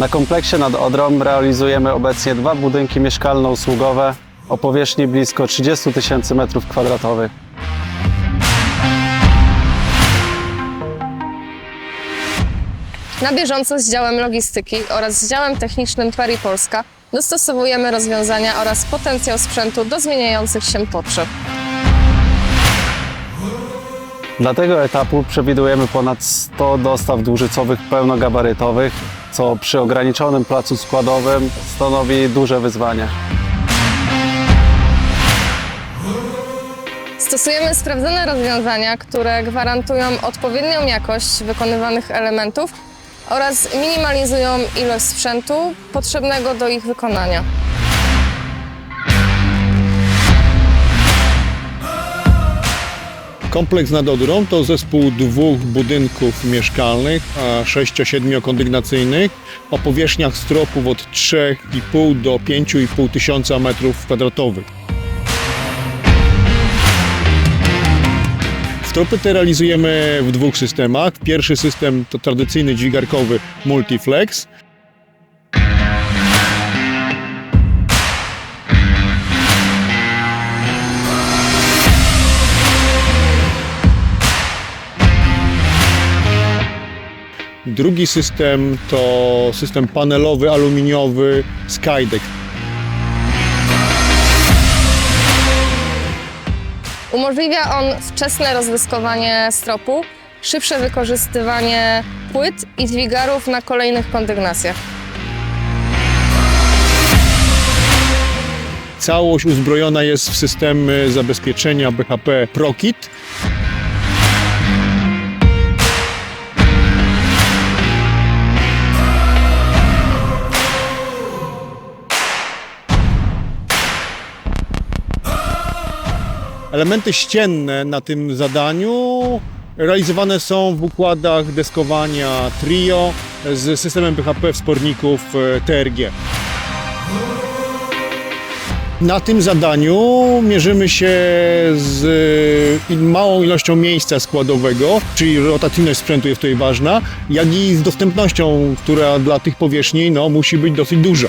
Na kompleksie nad Odrą realizujemy obecnie dwa budynki mieszkalno-usługowe o powierzchni blisko 30 tysięcy metrów kwadratowych. Na bieżąco z działem logistyki oraz z działem technicznym Peri Polska dostosowujemy rozwiązania oraz potencjał sprzętu do zmieniających się potrzeb. Dla tego etapu przewidujemy ponad 100 dostaw dłużycowych pełnogabarytowych, co przy ograniczonym placu składowym stanowi duże wyzwanie. Stosujemy sprawdzone rozwiązania, które gwarantują odpowiednią jakość wykonywanych elementów oraz minimalizują ilość sprzętu potrzebnego do ich wykonania. Kompleks nad Odrą to zespół dwóch budynków mieszkalnych, a 6-7 o powierzchniach stropów od 3,5 do 5,5 tysiąca metrów kwadratowych. Stropy te realizujemy w dwóch systemach. Pierwszy system to tradycyjny dźwigarkowy Multiflex, Drugi system to system panelowy, aluminiowy Skydeck. Umożliwia on wczesne rozdyskowanie stropu, szybsze wykorzystywanie płyt i dźwigarów na kolejnych kondygnacjach. Całość uzbrojona jest w systemy zabezpieczenia BHP ProKit. Elementy ścienne na tym zadaniu realizowane są w układach deskowania Trio z systemem BHP wsporników e, TRG. Na tym zadaniu mierzymy się z y, małą ilością miejsca składowego, czyli rotacyjność sprzętu jest tutaj ważna, jak i z dostępnością, która dla tych powierzchni no, musi być dosyć duża.